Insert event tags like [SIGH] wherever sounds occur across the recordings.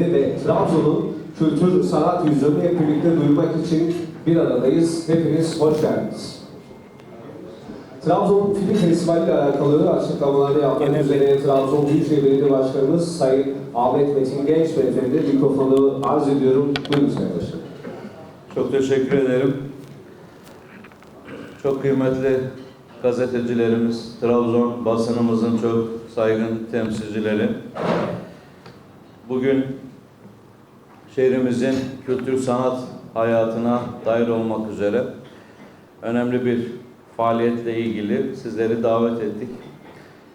ve Trabzon'un kültür sanat yüzünü hep birlikte duyurmak için bir aradayız. Hepiniz hoş geldiniz. Trabzon Film Festivali ile alakalı açıklamalar yapmak üzere Trabzon Büyükşehir Belediye Başkanımız Sayın Ahmet Metin Genç Beyefendi mikrofonu arz ediyorum. Buyurun Sayın Başkanım. Çok teşekkür ederim. Çok kıymetli gazetecilerimiz, Trabzon basınımızın çok saygın temsilcileri. Bugün şehrimizin kültür sanat hayatına dair olmak üzere önemli bir faaliyetle ilgili sizleri davet ettik.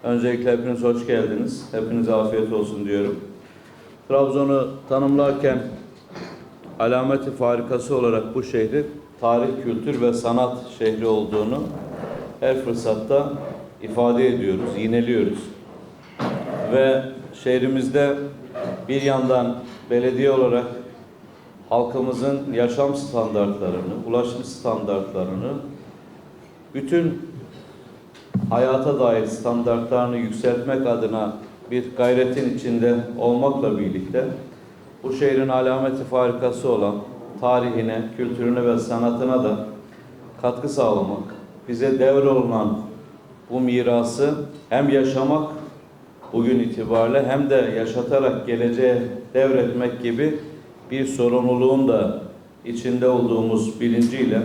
Öncelikle hepiniz hoş geldiniz. Hepinize afiyet olsun diyorum. Trabzon'u tanımlarken alameti farikası olarak bu şehri tarih, kültür ve sanat şehri olduğunu her fırsatta ifade ediyoruz, yineliyoruz. Ve şehrimizde bir yandan belediye olarak halkımızın yaşam standartlarını, ulaşım standartlarını, bütün hayata dair standartlarını yükseltmek adına bir gayretin içinde olmakla birlikte bu şehrin alameti farikası olan tarihine, kültürüne ve sanatına da katkı sağlamak, bize devrolunan bu mirası hem yaşamak bugün itibariyle hem de yaşatarak geleceğe devretmek gibi bir sorumluluğun da içinde olduğumuz bilinciyle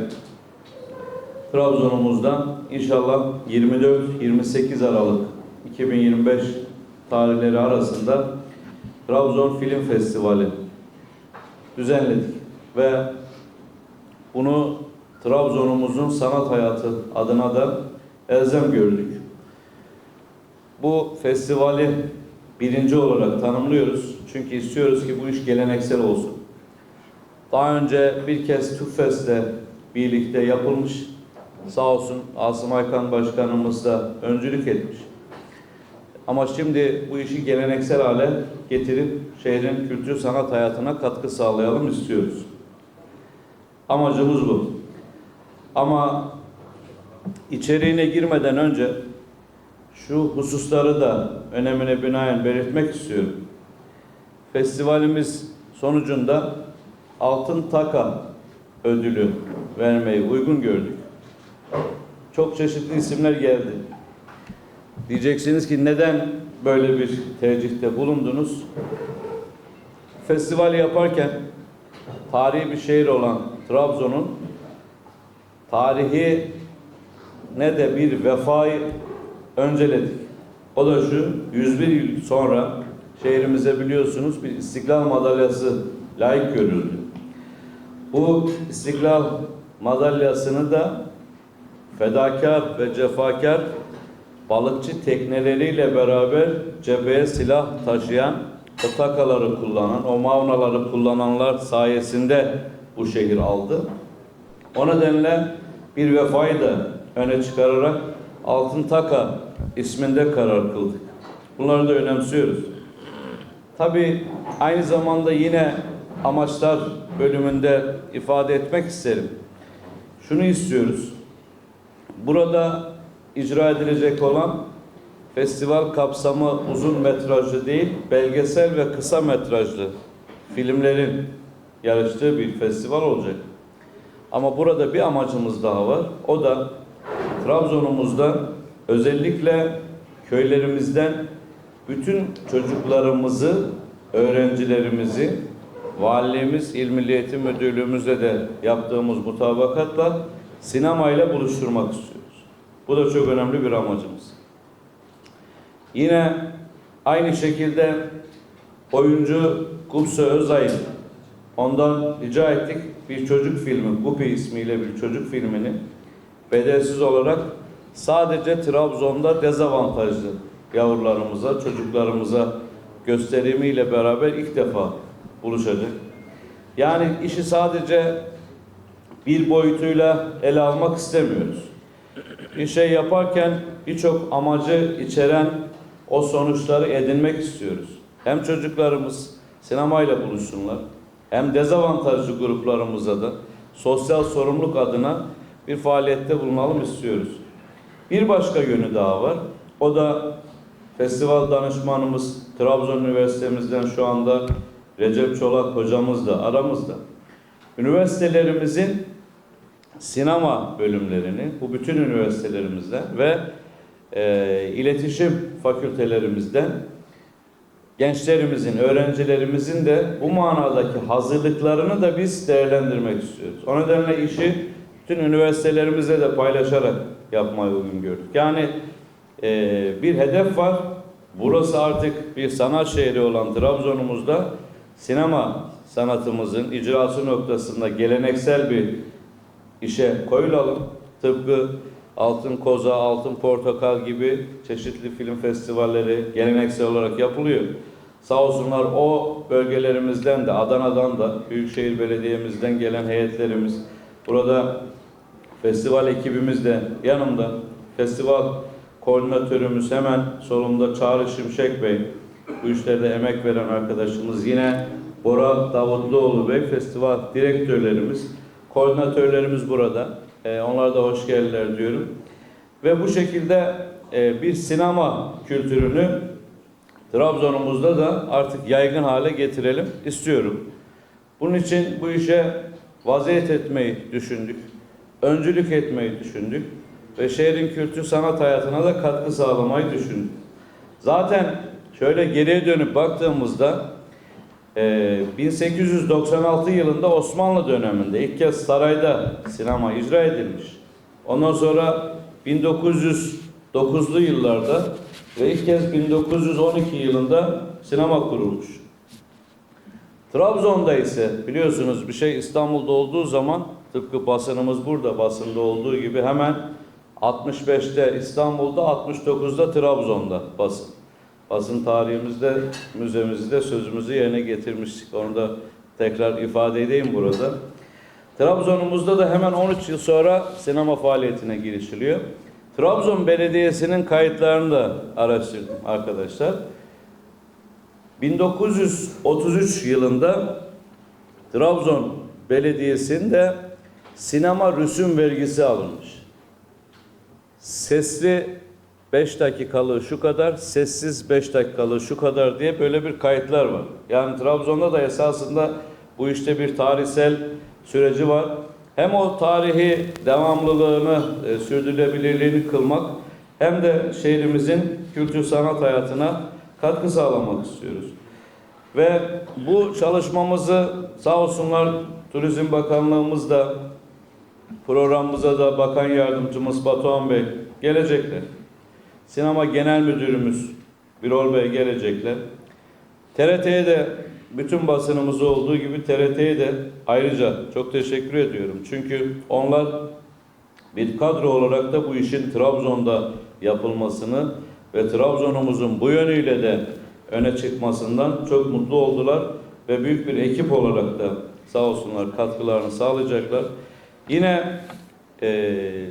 Trabzon'umuzdan inşallah 24-28 Aralık 2025 tarihleri arasında Trabzon Film Festivali düzenledik ve bunu Trabzon'umuzun sanat hayatı adına da elzem gördük. Bu festivali birinci olarak tanımlıyoruz. Çünkü istiyoruz ki bu iş geleneksel olsun. Daha önce bir kez TÜFES'le birlikte yapılmış. Sağ olsun Asım Aykan Başkanımız da öncülük etmiş. Ama şimdi bu işi geleneksel hale getirip şehrin kültür sanat hayatına katkı sağlayalım istiyoruz. Amacımız bu. Ama içeriğine girmeden önce şu hususları da önemine binaen belirtmek istiyorum. Festivalimiz sonucunda Altın Taka ödülü vermeyi uygun gördük. Çok çeşitli isimler geldi. Diyeceksiniz ki neden böyle bir tercihte bulundunuz? Festivali yaparken tarihi bir şehir olan Trabzon'un tarihi ne de bir vefayı önceledik. O da şu, 101 yıl sonra şehrimize biliyorsunuz bir istiklal madalyası layık görüldü. Bu istiklal madalyasını da fedakar ve cefakar balıkçı tekneleriyle beraber cepheye silah taşıyan, o takaları kullanan, o mavnaları kullananlar sayesinde bu şehir aldı. O nedenle bir vefayı da öne çıkararak Altın Taka isminde karar kıldık. Bunları da önemsiyoruz. Tabii aynı zamanda yine amaçlar bölümünde ifade etmek isterim. Şunu istiyoruz. Burada icra edilecek olan festival kapsamı uzun metrajlı değil, belgesel ve kısa metrajlı filmlerin yarıştığı bir festival olacak. Ama burada bir amacımız daha var. O da Trabzon'umuzda özellikle köylerimizden bütün çocuklarımızı, öğrencilerimizi valiliğimiz, İl Milli Müdürlüğümüzle de yaptığımız mutabakatla sinemayla buluşturmak istiyoruz. Bu da çok önemli bir amacımız. Yine aynı şekilde oyuncu Gupse Özay ondan rica ettik bir çocuk filmi, Gupi ismiyle bir çocuk filmini bedelsiz olarak sadece Trabzon'da dezavantajlı yavrularımıza, çocuklarımıza gösterimiyle beraber ilk defa buluşacak. Yani işi sadece bir boyutuyla ele almak istemiyoruz. Bir şey yaparken birçok amacı içeren o sonuçları edinmek istiyoruz. Hem çocuklarımız sinemayla buluşsunlar, hem dezavantajlı gruplarımıza da sosyal sorumluluk adına bir faaliyette bulunalım istiyoruz. Bir başka yönü daha var. O da festival danışmanımız Trabzon Üniversitemizden şu anda Recep Çolak hocamız da aramızda. Üniversitelerimizin sinema bölümlerini, bu bütün üniversitelerimizden ve e, iletişim fakültelerimizden gençlerimizin, öğrencilerimizin de bu manadaki hazırlıklarını da biz değerlendirmek istiyoruz. O nedenle işi bütün üniversitelerimizle de paylaşarak yapmayı uygun gördük. Yani e, bir hedef var. Burası artık bir sanat şehri olan Trabzon'umuzda sinema sanatımızın icrası noktasında geleneksel bir işe koyulalım. Tıpkı Altın Koza, Altın Portakal gibi çeşitli film festivalleri geleneksel olarak yapılıyor. Sağ olsunlar o bölgelerimizden de Adana'dan da Büyükşehir Belediye'mizden gelen heyetlerimiz burada festival ekibimiz de yanımda. Festival koordinatörümüz hemen solumda Çağrı Şimşek Bey. Bu işlerde emek veren arkadaşımız yine Bora Davutluoğlu Bey festival direktörlerimiz, koordinatörlerimiz burada. Ee, onlara da hoş geldiler diyorum. Ve bu şekilde e, bir sinema kültürünü Trabzon'umuzda da artık yaygın hale getirelim istiyorum. Bunun için bu işe vaziyet etmeyi düşündük. Öncülük etmeyi düşündük. Ve şehrin kültür sanat hayatına da katkı sağlamayı düşündük. Zaten şöyle geriye dönüp baktığımızda e, 1896 yılında Osmanlı döneminde ilk kez sarayda sinema icra edilmiş. Ondan sonra 1909'lu yıllarda ve ilk kez 1912 yılında sinema kurulmuş. Trabzon'da ise biliyorsunuz bir şey İstanbul'da olduğu zaman tıpkı basınımız burada basında olduğu gibi hemen 65'te İstanbul'da 69'da Trabzon'da basın. Basın tarihimizde müzemizde sözümüzü yerine getirmiştik. Onu da tekrar ifade edeyim burada. Trabzon'umuzda da hemen 13 yıl sonra sinema faaliyetine girişiliyor. Trabzon Belediyesi'nin kayıtlarını da araştırdım arkadaşlar. 1933 yılında Trabzon Belediyesi'nde sinema rüsum vergisi alınmış. Sesli 5 dakikalığı şu kadar, sessiz 5 dakikalığı şu kadar diye böyle bir kayıtlar var. Yani Trabzon'da da esasında bu işte bir tarihsel süreci var. Hem o tarihi devamlılığını, e, sürdürülebilirliğini kılmak hem de şehrimizin kültür sanat hayatına katkı sağlamak istiyoruz. Ve bu çalışmamızı sağ olsunlar Turizm Bakanlığımız da programımıza da Bakan Yardımcımız Batuhan Bey gelecekler. Sinema Genel Müdürümüz Birol Bey gelecekler. TRT'ye de bütün basınımız olduğu gibi TRT'ye de ayrıca çok teşekkür ediyorum. Çünkü onlar bir kadro olarak da bu işin Trabzon'da yapılmasını ve Trabzon'umuzun bu yönüyle de öne çıkmasından çok mutlu oldular ve büyük bir ekip olarak da sağ olsunlar katkılarını sağlayacaklar. Yine eee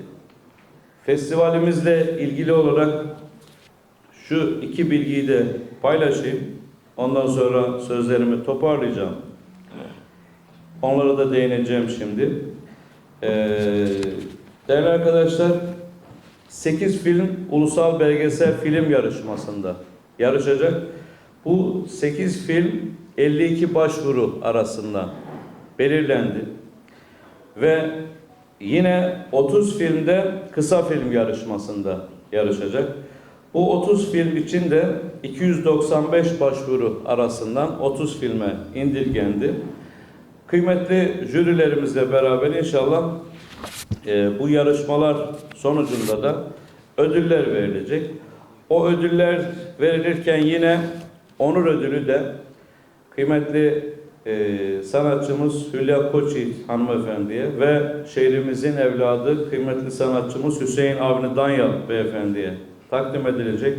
Festivalimizle ilgili olarak şu iki bilgiyi de paylaşayım. Ondan sonra sözlerimi toparlayacağım. Onlara da değineceğim şimdi. Ee, değerli arkadaşlar, 8 film ulusal belgesel film yarışmasında yarışacak. Bu 8 film 52 başvuru arasında belirlendi. Ve Yine 30 filmde kısa film yarışmasında yarışacak. Bu 30 film için de 295 başvuru arasından 30 filme indirgendi. Kıymetli jürilerimizle beraber inşallah e, bu yarışmalar sonucunda da ödüller verilecek. O ödüller verilirken yine onur ödülü de kıymetli e, sanatçımız Hülya Koçyiğit hanımefendiye ve şehrimizin evladı kıymetli sanatçımız Hüseyin Avni Danyal beyefendiye takdim edilecek.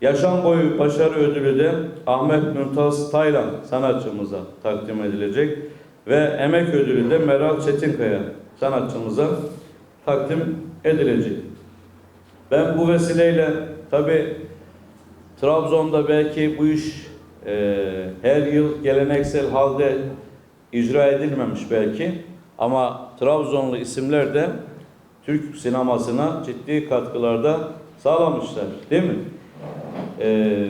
Yaşam boyu başarı ödülü de Ahmet Mümtaz Taylan sanatçımıza takdim edilecek ve emek ödülü de Meral Çetinkaya sanatçımıza takdim edilecek. Ben bu vesileyle tabi Trabzon'da belki bu iş e, her yıl geleneksel halde icra edilmemiş belki ama Trabzonlu isimler de Türk sinemasına ciddi katkılarda sağlamışlar değil mi? E,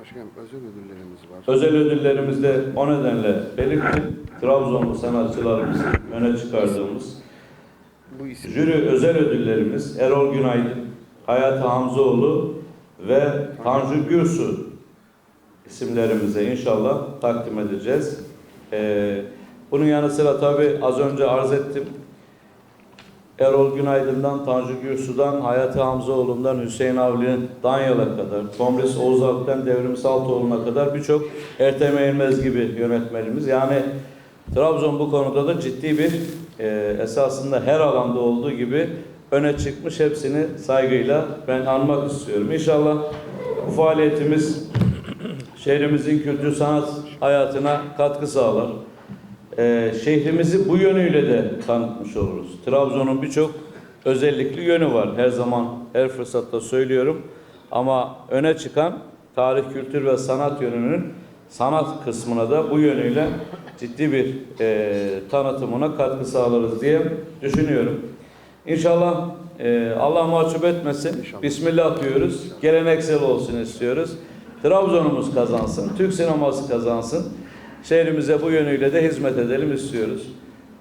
Başkanım özel ödüllerimiz var. Özel ödüllerimiz de o nedenle belirttim. Trabzonlu sanatçılarımızı öne çıkardığımız Bu isim jüri özel ödüllerimiz Erol Günaydın, Hayat Hamzoğlu ve Tanju Gürsu isimlerimize inşallah takdim edeceğiz. Ee, bunun yanı sıra tabi az önce arz ettim. Erol Günaydın'dan, Tanju Gürsu'dan, Hayati Hamzoğlu'ndan, Hüseyin Avli'nin Danyal'a kadar, Tomris Oğuz Alp'ten Devrim Saltoğlu'na kadar birçok Ertem Eğilmez gibi yönetmenimiz. Yani Trabzon bu konuda da ciddi bir e, esasında her alanda olduğu gibi öne çıkmış. Hepsini saygıyla ben anmak istiyorum. İnşallah bu faaliyetimiz şehrimizin kültür sanat hayatına katkı sağlar. Ee, şehrimizi bu yönüyle de tanıtmış oluruz. Trabzon'un birçok özellikli yönü var. Her zaman, her fırsatta söylüyorum. Ama öne çıkan tarih, kültür ve sanat yönünün sanat kısmına da bu yönüyle ciddi bir e, tanıtımına katkı sağlarız diye düşünüyorum. İnşallah e, Allah mahcup etmesin. İnşallah. Bismillah diyoruz. Geleneksel olsun istiyoruz. Trabzon'umuz kazansın, Türk sineması kazansın. Şehrimize bu yönüyle de hizmet edelim istiyoruz.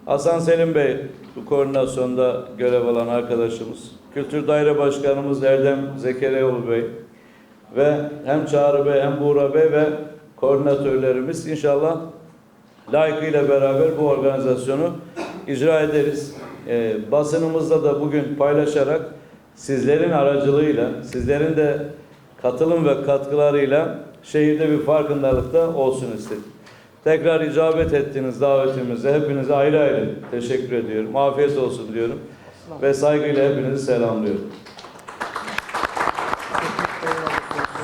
Hasan Selim Bey, bu koordinasyonda görev alan arkadaşımız, Kültür Daire Başkanımız Erdem Zekeriyaoğlu Bey ve hem Çağrı Bey hem Buğra Bey ve koordinatörlerimiz inşallah layıkıyla beraber bu organizasyonu icra ederiz. Ee, basınımızda da bugün paylaşarak sizlerin aracılığıyla, sizlerin de katılım ve katkılarıyla şehirde bir farkındalık da olsun istedim. Tekrar icabet ettiğiniz davetimize hepinize ayrı ayrı teşekkür ediyorum. Afiyet olsun diyorum. Ve saygıyla hepinizi selamlıyorum.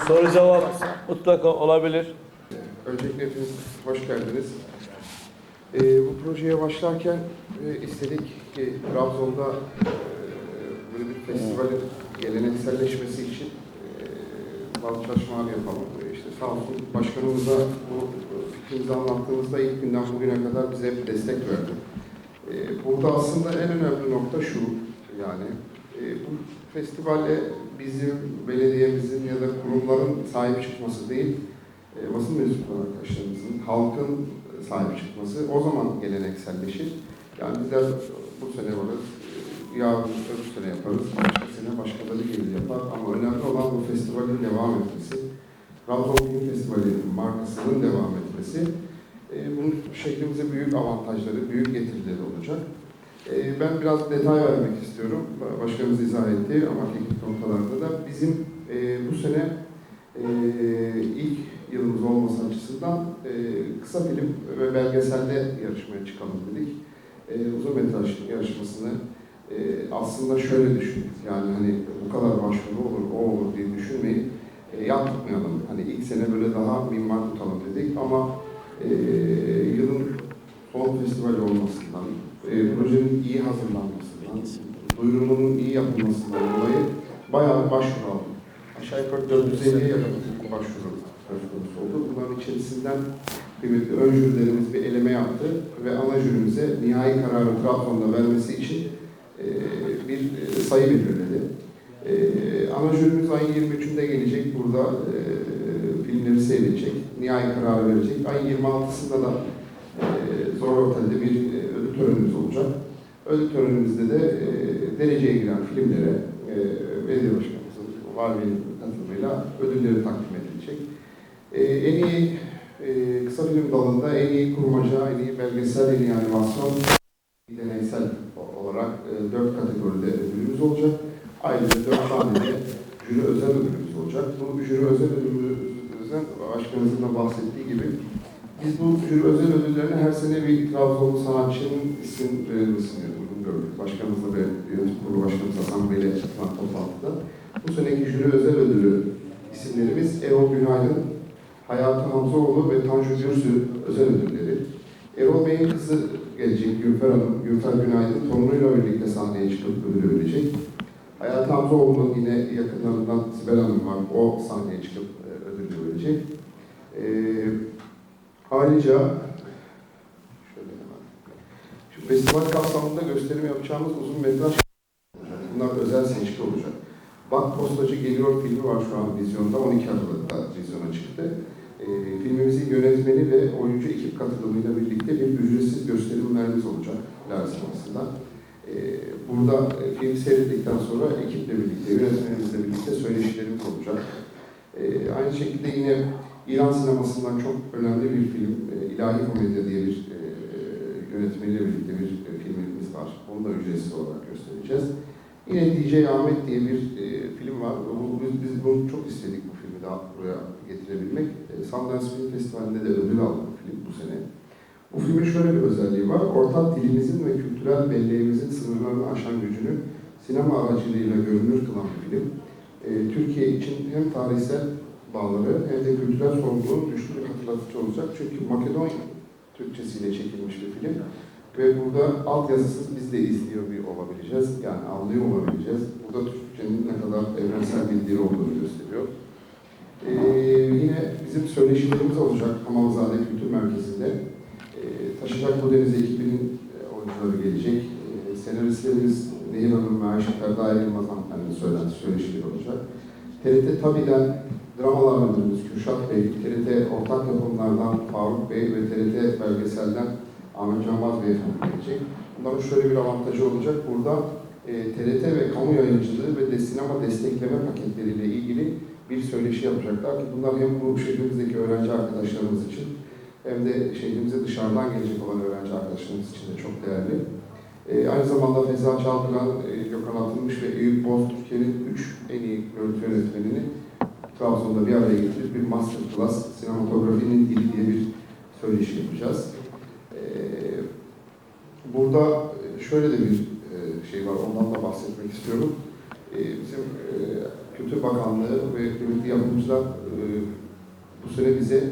Soru cevap mutlaka olabilir. Öncelikle hepiniz hoş geldiniz. Ee, bu projeye başlarken e, istedik ki Trabzon'da e, böyle bir festivalin gelenekselleşmesi için bazı çalışmalar yapalım. E, İşte sağ olsun başkanımıza bu fikrimizi anlattığımızda ilk günden bugüne kadar bize hep destek verdi. E, burada aslında en önemli nokta şu yani e, bu festivale bizim belediyemizin ya da kurumların sahip çıkması değil, e, basın mensupları arkadaşlarımızın, halkın sahip çıkması o zaman gelenekselleşir. Yani bizler bu sene e, yarın öbür sene yaparız, başka sene başkaları gelir yapar ama önemli olan bu festivalin devam etmesi, Trabzon Film Festivali'nin markasının devam etmesi, e, bunun şehrimize büyük avantajları, büyük getirileri olacak. E, ben biraz detay vermek istiyorum. Başkanımız izah etti ama teknik noktalarda da bizim e, bu sene e, ilk yılımız olması açısından e, kısa film ve belgeselde yarışmaya çıkalım dedik. E, uzun metraj yarışmasını e, aslında şöyle düşündük. Yani hani bu kadar başvuru olur, o olur diye düşünmeyip e, yapmayalım. Hani ilk sene böyle daha mimar tutalım dedik ama e, yılın son festivali olmasından, e, projenin iyi hazırlanmasından, duyurumunun iyi yapılmasından dolayı bayağı başvuru aldım. Aşağı yukarı 450'ye yakın başvuru söz konusu oldu. Bunların içerisinden kıymetli ön jürilerimiz bir eleme yaptı ve ana jürimize nihai kararı Trabzon'da vermesi için e, bir e, sayı belirledi. E, ana jürimiz ayın 23'ünde gelecek. Burada e, filmleri seyredecek. Nihai kararı verecek. Ayın 26'sında da e, Zor Otel'de bir e, ödül törenimiz olacak. Ödül törenimizde de e, dereceye giren filmlere e, belediye başkanımızın bir katılımıyla ödülleri takdim edilecek. E, en iyi e, kısa film dalında en iyi kurmaca, en iyi belgesel, en iyi animasyon, deneysel olarak e, dört kategoride ödülümüz olacak. Ayrıca tane de jüri özel ödülümüz olacak. Bu jüri özel ödülümüzden başkanımızın da bahsettiği gibi biz bu jüri özel ödüllerine her sene bir Trabzonlu sanatçının isim verilmesini uygun gördük. Başkanımızla ve yönetim kurulu başkanımız Hasan Bey'le yapılan toplantıda. Bu seneki jüri özel ödülü isimlerimiz Erol Günaydın, Hayati Hamzoğlu ve Tanju Gürsü özel ödülleri. Erol Bey'in kızı gelecek Gülfer Hanım, Gülfer Günaydın torunuyla birlikte sahneye çıkıp ödülü verecek. Hayati Hamzoğlu'nun yine yakınlarından Sibel Hanım var, o sahneye çıkıp e, ödülü verecek. E, ayrıca şöyle hemen, şu festival kapsamında gösterim yapacağımız uzun metraj. Bunlar özel seçki olacak. Bak Postacı Geliyor filmi var şu an vizyonda. 12 Aralık'ta vizyona çıktı. E, filmimizin yönetmeni ve oyuncu ekip katılımıyla birlikte bir ücretsiz gösterimlerimiz olacak Lar Sineması'nda. E, burada e, film seyrettikten sonra ekiple birlikte, yönetmenimizle birlikte söyleşilerimiz olacak. E, aynı şekilde yine İran sinemasından çok önemli bir film, e, İlahi Komedya diye bir e, yönetmeniyle birlikte bir filmimiz var. Onu da ücretsiz olarak göstereceğiz. Yine DJ Ahmet diye bir film var. Biz, biz bunu çok istedik bu filmi daha buraya getirebilmek. Sundance Film Festivali'nde de ödül aldı bu film bu sene. Bu filmin şöyle bir özelliği var. Ortak dilimizin ve kültürel belleğimizin sınırlarını aşan gücünü sinema aracılığıyla görünür kılan bir film. E, Türkiye için hem tarihsel bağları hem de kültürel sorumluluğun güçlü bir hatırlatıcı olacak. Çünkü Makedon Türkçesiyle çekilmiş bir film. Ve burada altyazısız biz de izliyor bir olabileceğiz. Yani anlıyor olabileceğiz. Burada Türkçenin ne kadar evrensel bir dil olduğunu gösteriyor. Ee, yine bizim söyleşilerimiz olacak Hamamzade Kültür Merkezi'nde. Taşacak Bu Deniz ekibinin e, oyuncuları gelecek. Ee, senaristlerimiz Nehir Hanım ve Ayşe Ferda Yılmaz hanımefendinin söylenti söyleşileri olacak. TRT Tabi'den dramalar müdürümüz Kürşat Bey, TRT ortak yapımlardan Faruk Bey ve TRT belgeselden Ahmet Canbaz Beyefendi gelecek. Bunların şöyle bir avantajı olacak. Burada e, TRT ve kamu yayıncılığı ve de sinema destekleme paketleriyle ilgili bir söyleşi yapacaklar bunlar hem bu şehrimizdeki öğrenci arkadaşlarımız için hem de şehrimize dışarıdan gelecek olan öğrenci arkadaşlarımız için de çok değerli. E, aynı zamanda Feza Çaldıran, e, Gökhan Atılmış ve Eyüp Boz Türkiye'nin üç en iyi görüntü yönetmenini Trabzon'da bir araya getirip bir masterclass sinematografinin dili diye bir söyleşi yapacağız. Ee, Burada şöyle de bir e, şey var, ondan da bahsetmek istiyorum. Ee, Bizim e, Kültür Bakanlığı ve kıymetli yapımcılar e, bu sene bize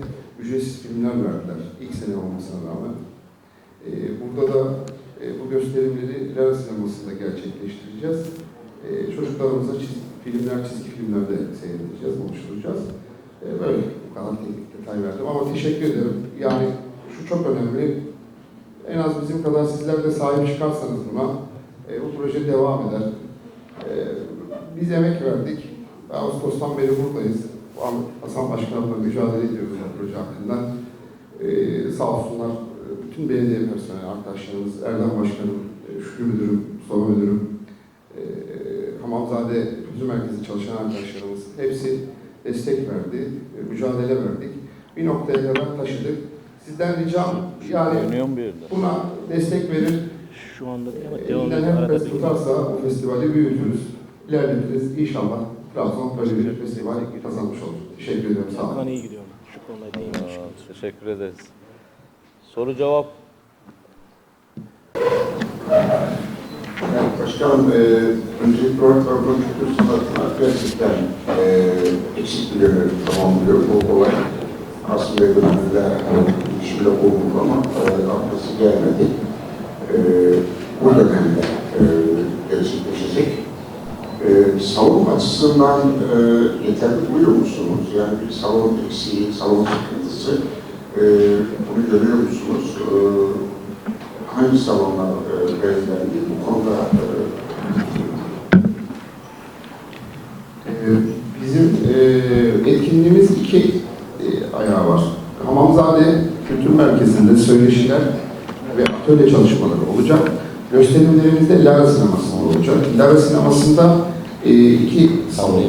ücretsiz filmler verdiler. İlk sene olmasına rağmen. Ee, Burada da e, bu gösterimleri Lara Sineması'nda gerçekleştireceğiz. Ee, Çocuklarımıza çizgi filmler, çizgi filmler de seyredeceğiz, oluşturacağız. Ee, Böyle bu kadar teknik detay verdim ama teşekkür ederim. Yani şu çok önemli. En az bizim kadar sizler de sahip çıkarsanız buna e, bu proje devam eder. E, biz emek verdik. Ağustos'tan beri buradayız. Ahmet Hasan Başkan'la mücadele ediyoruz bu proje hakkında. E, sağ olsunlar e, bütün belediye personeli arkadaşlarımız, Erdem Başkanım, e, Şükrü Müdürüm, Mustafa Müdürüm, e, Hamamzade Kültür Merkezi çalışan arkadaşlarımız hepsi destek verdi, e, mücadele verdik. Bir noktaya kadar taşıdık. Sizden ricam yani buna destek verir, Şu anda devam elinden hep tutarsa bu festivali büyütürüz, ilerletiriz. İnşallah Trabzon böyle bir festival kazanmış olur. Teşekkür ederim, sağ olun. İyi gidiyor. Şu konuda. Aa, teşekkür ederiz. Soru cevap. Yani başkanım, e, öncelikli olarak Trabzon Kültür Sanatı'na gerçekten e, eksik bir yönü tamamlıyor bu olay. Aslında bölümünde işimde olduk ama e, arkası gelmedi. E, bu dönemde e, gerçekleşecek. E, salon açısından e, yeterli buluyor musunuz? Yani bir salon eksiği, salon sıkıntısı e, bunu görüyor musunuz? E, hangi salonlar e, belirlendi bu konuda e, Ee, Bizim e, etkinliğimiz iki e, ayağı var. Hamamzade Kültür Merkezi'nde söyleşiler ve atölye çalışmaları olacak. Gösterimlerimizde Lara Sineması'nda olacak. Lara Sineması'nda e, iki salon e,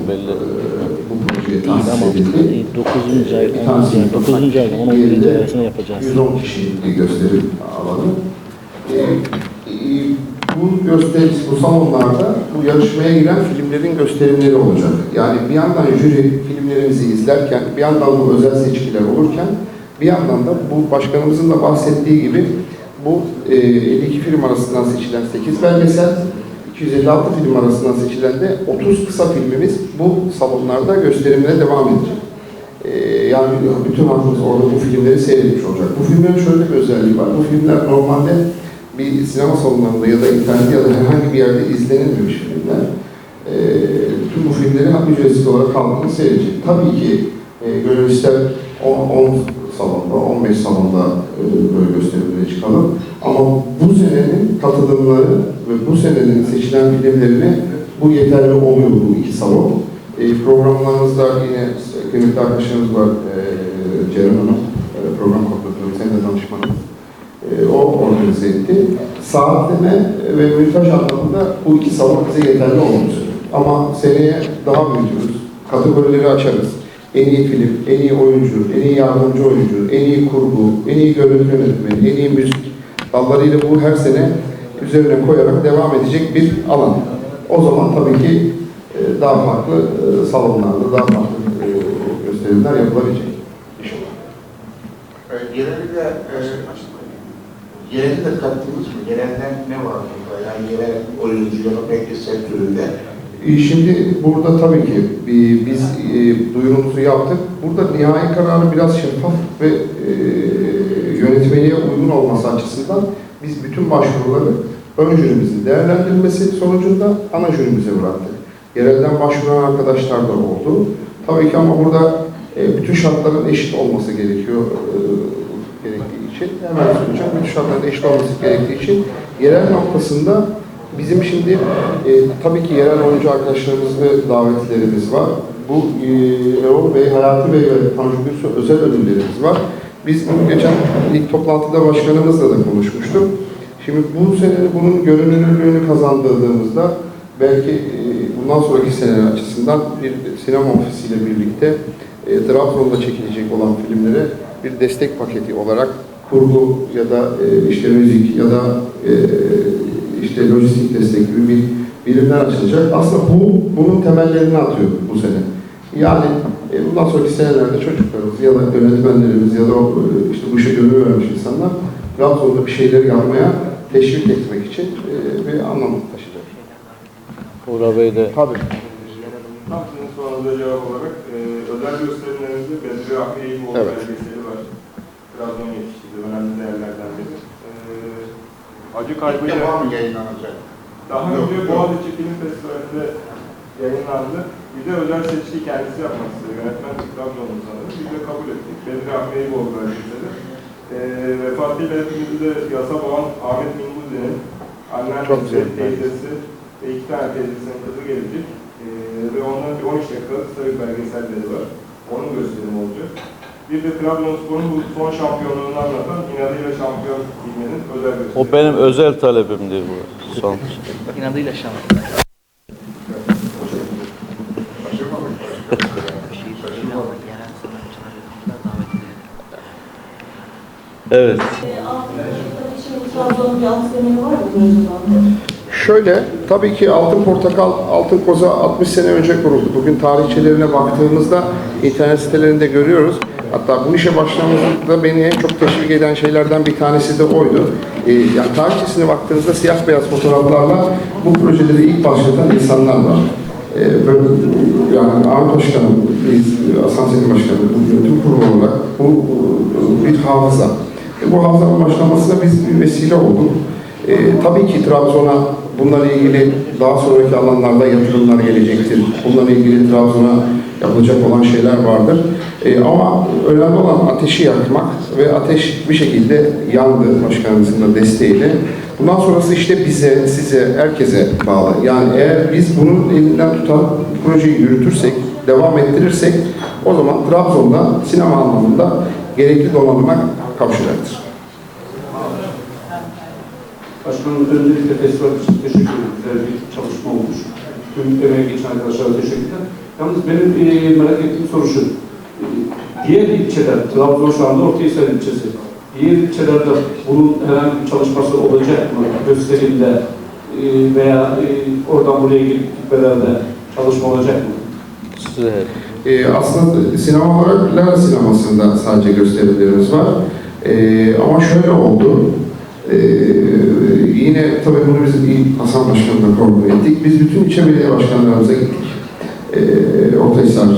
bu projeye tahsis edildi. 9. ay, Bir tanesi 9. ayda 10. diğeri arasında yapacağız. 110 kişilik gösterim alanı. Ee, e, bu gösteri, bu salonlarda bu yarışmaya giren filmlerin gösterimleri olacak. Yani bir yandan jüri filmlerimizi izlerken, bir yandan bu özel seçkiler olurken, bir yandan da bu başkanımızın da bahsettiği gibi bu e, 52 film arasından seçilen 8 belgesel, 256 film arasından seçilen de 30 kısa filmimiz bu salonlarda gösterimine devam edecek. Ee, yani bütün halkımız orada bu filmleri seyretmiş olacak. Bu filmlerin şöyle bir özelliği var. Bu filmler normalde bir sinema salonlarında ya da internet ya da herhangi bir yerde izlenilmemiş filmler. Ee, bütün bu filmleri ücretsiz olarak halkımız seyredecek. Tabii ki e, gönül ister 10, 10 salonda, 15 salonda e, böyle gösterimlere çıkalım. Ama bu senenin katılımları ve bu senenin seçilen filmlerini Bu yeterli oluyor bu iki salon. E, programlarımızda yine kıymetli arkadaşlarımız var. E, Ceren Hanım, e, program koordinatörü, senin de danışmanımız. E, o organize etti. Saatleme ve montaj anlamında bu iki salon bize yeterli olmuş. Ama seneye daha büyütürüz. Kategorileri açarız. En iyi film, en iyi oyuncu, en iyi yardımcı oyuncu, en iyi kurgu, en iyi görüntü yönetmeni, en iyi müzik dallarıyla bu her sene üzerine koyarak devam edecek bir alan. O zaman tabii ki e, daha farklı e, salonlarda, daha farklı e, gösterimler yapılabilecek. İnşallah. E, yereli de, e, yereli de kattınız mı? Yerelden ne var burada? Yani yerel oyuncu ya da belki sektöründe. E, Şimdi burada tabii ki e, biz e, duyurumuzu yaptık. Burada nihai kararı biraz şeffaf ve e, yönetmeliğe uygun olması açısından biz bütün başvuruları ön jürimizin değerlendirilmesi sonucunda ana jürimize bıraktık. Yerelden başvuran arkadaşlar da oldu. Tabii ki ama burada e, bütün şartların eşit olması gerekiyor e, gerektiği için. Hemen söyleyeceğim. Bütün şartların eşit olması gerektiği için yerel noktasında Bizim şimdi e, tabii ki yerel oyuncu arkadaşlarımız ve davetlilerimiz var. Bu e, Erol Bey, Hayati Bey ve Tanju özel ödüllerimiz var. Biz geçen ilk toplantıda başkanımızla da konuşmuştuk. Şimdi bu sene bunun görünürlüğünü kazandırdığımızda belki e, bundan sonraki seneler açısından bir sinema ofisiyle birlikte e, Trabzon'da çekilecek olan filmlere bir destek paketi olarak kurgu ya da e, işte müzik ya da e, işte lojistik destek gibi bir birimler açılacak. Aslında bu bunun temellerini atıyor bu sene. Yani e, bundan sonraki senelerde çocuklarımız ya da yönetmenlerimiz ya da o, e, işte bu işe gönül vermiş insanlar Trabzon'da bir şeyler yapmaya teşvik etmek için e, bir anlam taşıyacak. Uğur Bey de Tabii. Tam sizin sorunuza cevap olarak e, özel gösterimlerimizde Bedri Ahmet Eyüboğlu Evet. belgeseli var. Trabzon yetiştirdi, önemli değerlerden biri. E, acı kaybı mı yayınlanacak? daha önce. Boğaziçi Film Festivali'nde yayınlandı. Bir de özel seçki kendisi yapmak istedi. Yönetmen Trabzon'un sanırım. Biz de kabul ettik. Bedri Ahmet Eyüboğlu belgeseli. E, vefatıyla hepimizi de yasa boğan Ahmet Minguzi'nin anneannesi, Çok güzel. teyzesi ve iki tane teyzesinin kızı gelecek. E, ve onların bir 13 dakikalık kısa bir belgeselleri var. Onun gösterimi olacak. Bir de Trabzonspor'un bu son şampiyonluğunu anlatan inadıyla şampiyon filminin özel gösterimi. O benim özel talebimdi bu son. [LAUGHS] İnadıyla şans. Şaşırmadık. İnşallah yerel sanatçılar, yapımcılar davet edilir. Evet. Şöyle, tabii ki Altın Portakal, Altın Koza 60 sene önce kuruldu. Bugün tarihçelerine baktığımızda internet sitelerinde görüyoruz. Hatta bu işe başlamamızda beni en çok teşvik eden şeylerden bir tanesi de oydu. Ee, yani tarihçesine baktığınızda siyah beyaz fotoğraflarla bu projeleri ilk başlatan insanlar var. Ee, böyle, yani Ahmet Başkanım, biz, Hasan Selim Başkanım, yönetim kurulu olarak bu bir hafıza. E, bu hafızanın başlamasına biz bir vesile olduk. E, tabii ki Trabzon'a bunlarla ilgili daha sonraki alanlarda yatırımlar gelecektir. Bunlarla ilgili Trabzon'a yapılacak olan şeyler vardır. E, ama önemli olan ateşi yakmak ve ateş bir şekilde yandı başkanımızın da desteğiyle. Bundan sonrası işte bize, size, herkese bağlı. Yani eğer biz bunun elinden tutan projeyi yürütürsek, devam ettirirsek o zaman Trabzon'da sinema anlamında gerekli donanıma kavuşacaktır. Başkanım öncelikle festival için teşekkür ederim. Güzel bir çalışma olmuş. Tüm emeğe geçen arkadaşlara teşekkürler. Yalnız benim e, merak ettiğim soru şu. E, diğer ilçeler, Trabzon şu anda Ortahisar ilçesi. Diğer ilçelerde bunun herhangi bir çalışması olacak mı? Gösterimde e, veya e, oradan buraya gelip beraber çalışma olacak mı? Size Ee, aslında sinema olarak Lara sinemasında sadece gösterilerimiz var. Ee, ama şöyle oldu. Ee, yine tabii bunu biz ilk Hasan Başkan'la koordine ettik. Biz bütün ilçe belediye başkanlarımıza gittik. Ee, Ortahisar,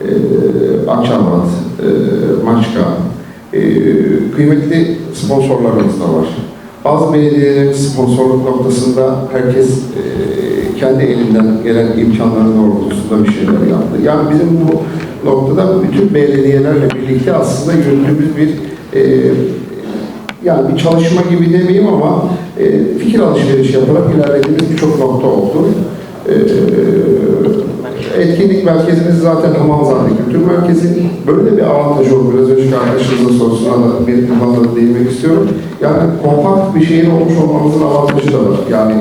e, Akçabat, e, Maçka, e, kıymetli sponsorlarımız da var. Bazı belediyelerin sponsorluk noktasında herkes e, kendi elinden gelen imkanların doğrultusunda bir şeyler yaptı. Yani bizim bu noktada bütün belediyelerle birlikte aslında yürüttüğümüz bir e, yani bir çalışma gibi demeyeyim ama e, fikir alışverişi yaparak ilerlediğimiz birçok nokta oldu. Ee, etkinlik merkezimiz zaten Hamamzade Kültür Merkezi. Böyle bir avantaj olur. Biraz önce arkadaşınızın sorusuna da benim kullanımda da değinmek istiyorum. Yani kompakt bir şehir olmuş olmamızın avantajı da var. Yani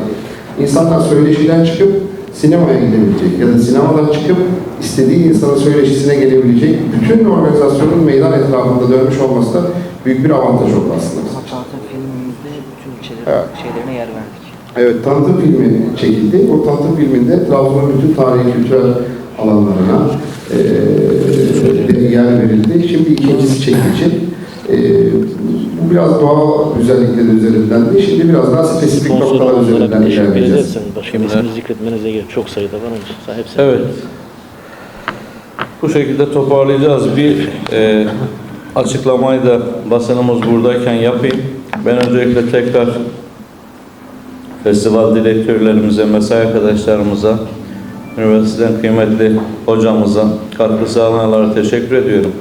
insanlar söyleşiden çıkıp sinemaya gidebilecek ya da sinemadan çıkıp istediği insanın söyleşisine gelebilecek bütün organizasyonun meydan etrafında dönmüş olması da büyük bir avantaj oldu aslında. Tanıtım filmimizde bütün ilçelerin Evet. şeylerine yer verdik. Evet, tanıtım filmi çekildi. O tanıtım filminde Trabzon'un bütün tarihi kültürel alanlarına eee yer verildi. Şimdi ikincisi çekilecek. Eee bu biraz doğal güzellikleri üzerinden değil, şimdi biraz daha spesifik Sponsor noktalar üzerinden bir ilerleyeceğiz. başka Kimler? ismini zikretmenize gerek çok sayıda var ama hepsi. Evet. Bu şekilde toparlayacağız. Bir e, açıklamayı da basınımız buradayken yapayım. Ben öncelikle tekrar festival direktörlerimize, mesai arkadaşlarımıza, üniversiteden kıymetli hocamıza, katkı sağlayanlara teşekkür ediyorum.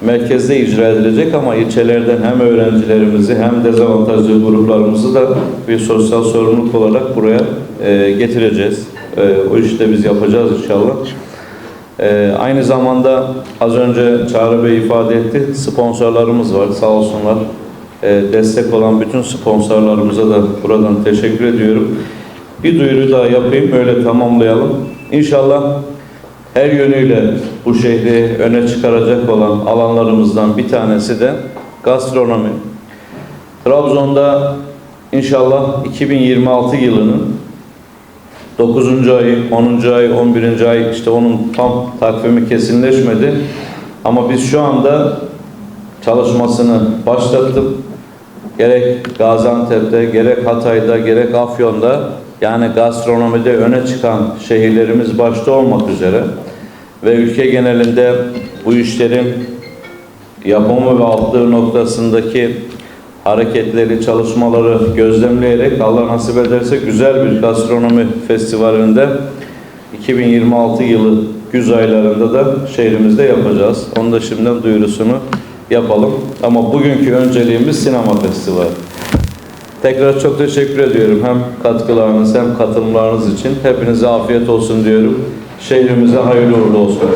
Merkezde icra edilecek ama ilçelerden hem öğrencilerimizi hem dezavantajlı gruplarımızı da bir sosyal sorumluluk olarak buraya e, getireceğiz. E, o işi de biz yapacağız inşallah. Ee, aynı zamanda az önce Çağrı Bey ifade etti, sponsorlarımız var sağ olsunlar. Ee, destek olan bütün sponsorlarımıza da buradan teşekkür ediyorum. Bir duyuru daha yapayım, öyle tamamlayalım. İnşallah her yönüyle bu şehri öne çıkaracak olan alanlarımızdan bir tanesi de gastronomi. Trabzon'da inşallah 2026 yılının 9. ay, 10. ay, 11. ay işte onun tam takvimi kesinleşmedi. Ama biz şu anda çalışmasını başlattık. Gerek Gaziantep'te, gerek Hatay'da, gerek Afyon'da yani gastronomide öne çıkan şehirlerimiz başta olmak üzere ve ülke genelinde bu işlerin yapımı ve aldığı noktasındaki hareketleri, çalışmaları gözlemleyerek Allah nasip ederse güzel bir gastronomi festivalinde 2026 yılı güz aylarında da şehrimizde yapacağız. Onu da şimdiden duyurusunu yapalım. Ama bugünkü önceliğimiz sinema festivali. Tekrar çok teşekkür ediyorum hem katkılarınız hem katılımlarınız için. Hepinize afiyet olsun diyorum. Şehrimize hayırlı uğurlu olsun.